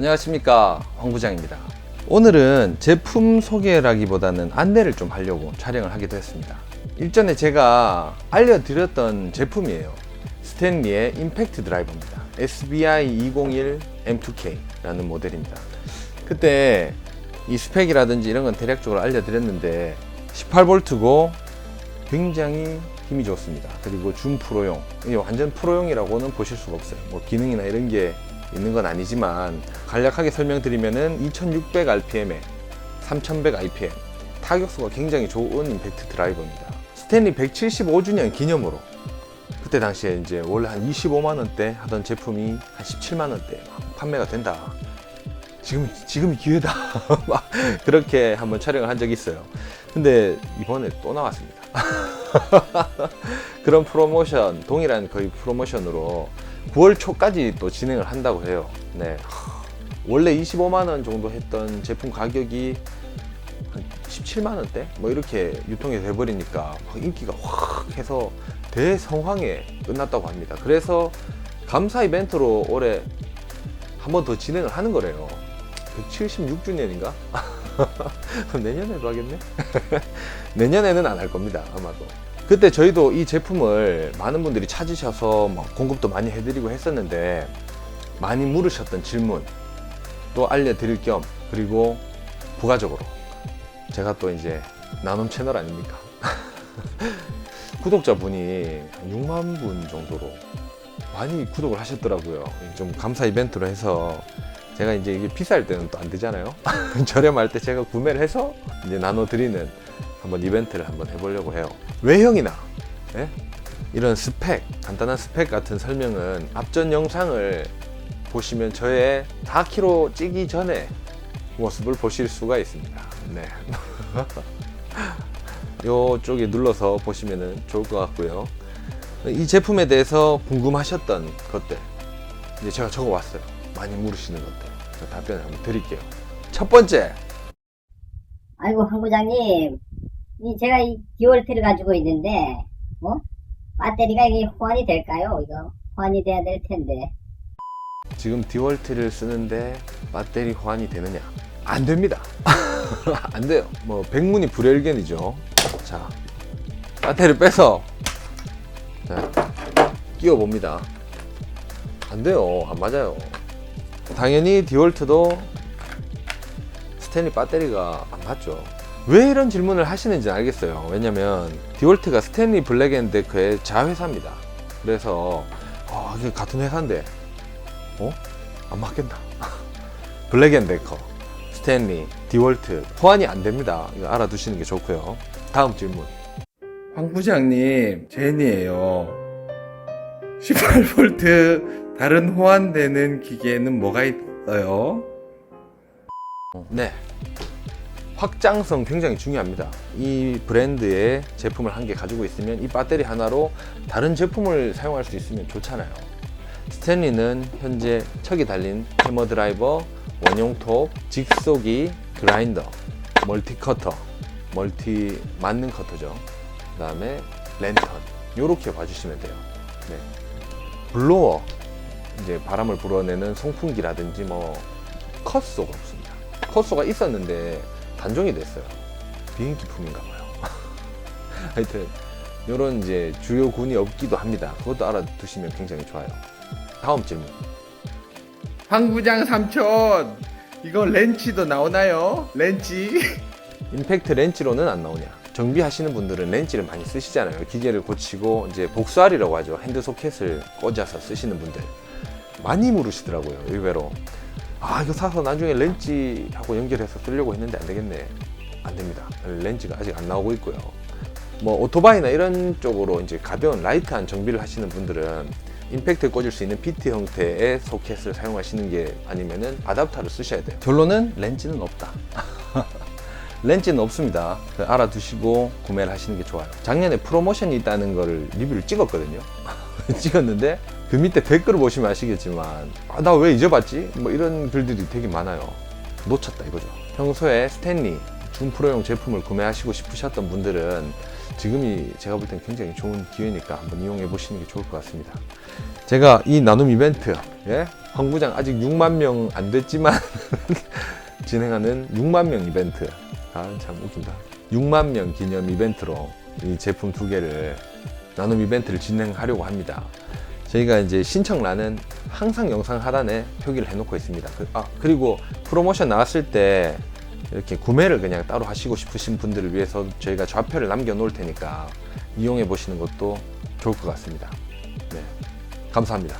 안녕하십니까 황 부장입니다. 오늘은 제품 소개라기보다는 안내를 좀 하려고 촬영을 하기도 했습니다. 일전에 제가 알려드렸던 제품이에요. 스탠리의 임팩트 드라이버입니다. SBI 201 M2K라는 모델입니다. 그때 이 스펙이라든지 이런 건 대략적으로 알려드렸는데 18V고 굉장히 힘이 좋습니다. 그리고 준 프로용, 이 완전 프로용이라고는 보실 수가 없어요. 뭐 기능이나 이런 게 있는 건 아니지만 간략하게 설명드리면은 2600 RPM에 3100 RPM 타격수가 굉장히 좋은 임팩트 드라이버입니다. 스탠리 175주년 기념으로 그때 당시에 이제 원래 한 25만 원대 하던 제품이 한 17만 원대 판매가 된다. 지금 지금 기회다. 막 그렇게 한번 촬영을 한 적이 있어요. 근데 이번에 또 나왔습니다. 그런 프로모션 동일한 거의 프로모션으로 9월 초까지 또 진행을 한다고 해요. 네. 하, 원래 25만 원 정도 했던 제품 가격이 한 17만 원대 뭐 이렇게 유통이 돼 버리니까 인기가 확 해서 대성황에 끝났다고 합니다. 그래서 감사 이벤트로 올해 한 번 더 진행을 하는 거래요. 176주년인가? 내년에도 하겠네? 내년에는 안 할 겁니다. 아마도. 그때 저희도 이 제품을 많은 분들이 찾으셔서 막 공급도 많이 해드리고 했었는데 많이 물으셨던 질문 또 알려드릴 겸 그리고 부가적으로 제가 또 이제 나눔 채널 아닙니까? 구독자분이 한 6만 분 정도로 많이 구독을 하셨더라고요. 좀 감사 이벤트로 해서 제가 이제 이게 비쌀 때는 또 안 되잖아요. 저렴할 때 제가 구매를 해서 이제 나눠드리는 한번 이벤트를 한번 해보려고 해요. 외형이나 예? 이런 스펙, 간단한 스펙 같은 설명은 앞전 영상을 보시면 저의 4kg 찌기 전에 모습을 보실 수가 있습니다. 네. 요쪽에 눌러서 보시면 좋을 것 같고요. 이 제품에 대해서 궁금하셨던 것들 이제 제가 적어 왔어요. 많이 물으시는 것들 그 답변을 한번 드릴게요. 첫 번째 아이고, 황 부장님. 이 제가 이 디월트를 가지고 있는데, 어? 배터리가 이게 호환이 될까요? 이거 호환이 돼야 될 텐데. 지금 디월트를 쓰는데 배터리 호환이 되느냐? 안 됩니다. 안 돼요. 뭐 백문이 불여일견이죠. 자, 배터리 빼서 자, 끼워 봅니다. 안 돼요. 안 맞아요. 당연히 디월트도 스탠리 배터리가 안 맞죠. 왜 이런 질문을 하시는지 알겠어요. 왜냐면 디월트가 스탠리 블랙앤데커의 자회사입니다. 그래서 아, 이게 같은 회사인데 어? 안 맞겠나? 블랙앤데커, 스탠리, 디월트 호환이 안 됩니다. 이거 알아두시는 게 좋고요. 다음 질문. 황 부장님, 제니예요. 18V 다른 호환되는 기계는 뭐가 있어요? 네. 확장성 굉장히 중요합니다. 이 브랜드의 제품을 한 개 가지고 있으면 이 배터리 하나로 다른 제품을 사용할 수 있으면 좋잖아요. 스탠리는 현재 척이 달린 해머 드라이버, 원용 톱, 직속이, 그라인더, 멀티 커터, 멀티 맞는 커터죠. 그 다음에 랜턴. 요렇게 봐주시면 돼요. 네. 블로어. 이제 바람을 불어내는 송풍기라든지 뭐 컷소가 없습니다. 컷소가 있었는데 단종이 됐어요. 비인기품인가 봐요. 하여튼 요런 이제 주요 군이 없기도 합니다. 그것도 알아두시면 굉장히 좋아요. 다음 질문. 황 부장 삼촌 이거 렌치도 나오나요? 렌치? 임팩트 렌치로는 안 나오냐? 정비하시는 분들은 렌치를 많이 쓰시잖아요. 기계를 고치고 이제 복수알이라고 하죠. 핸드 소켓을 꽂아서 쓰시는 분들 많이 물으시더라고요. 의외로 아 이거 사서 나중에 렌치하고 연결해서 쓰려고 했는데 안 되겠네. 안 됩니다. 렌치가 아직 안 나오고 있고요. 뭐 오토바이나 이런 쪽으로 이제 가벼운 라이트한 정비를 하시는 분들은 임팩트에 꽂을 수 있는 비트 형태의 소켓을 사용하시는 게 아니면은 아답터를 쓰셔야 돼요. 결론은 렌즈는 없다. 렌즈는 없습니다. 그 알아두시고 구매를 하시는 게 좋아요. 작년에 프로모션이 있다는 걸 리뷰를 찍었거든요. 찍었는데 그 밑에 댓글을 보시면 아시겠지만 아, 나 왜 잊어봤지? 뭐 이런 글들이 되게 많아요. 놓쳤다 이거죠. 평소에 스탠리 준프로용 제품을 구매하시고 싶으셨던 분들은 지금이 제가 볼 땐 굉장히 좋은 기회니까 한번 이용해 보시는 게 좋을 것 같습니다. 제가 이 나눔 이벤트, 예? 황구장 아직 6만 명 안 됐지만 진행하는 6만 명 이벤트. 아, 참 웃긴다. 6만 명 기념 이벤트로 이 제품 두 개를 나눔 이벤트를 진행하려고 합니다. 저희가 이제 신청란은 항상 영상 하단에 표기를 해놓고 있습니다. 그, 아, 그리고 프로모션 나왔을 때 이렇게 구매를 그냥 따로 하시고 싶으신 분들을 위해서 저희가 좌표를 남겨 놓을 테니까 이용해 보시는 것도 좋을 것 같습니다. 네. 감사합니다.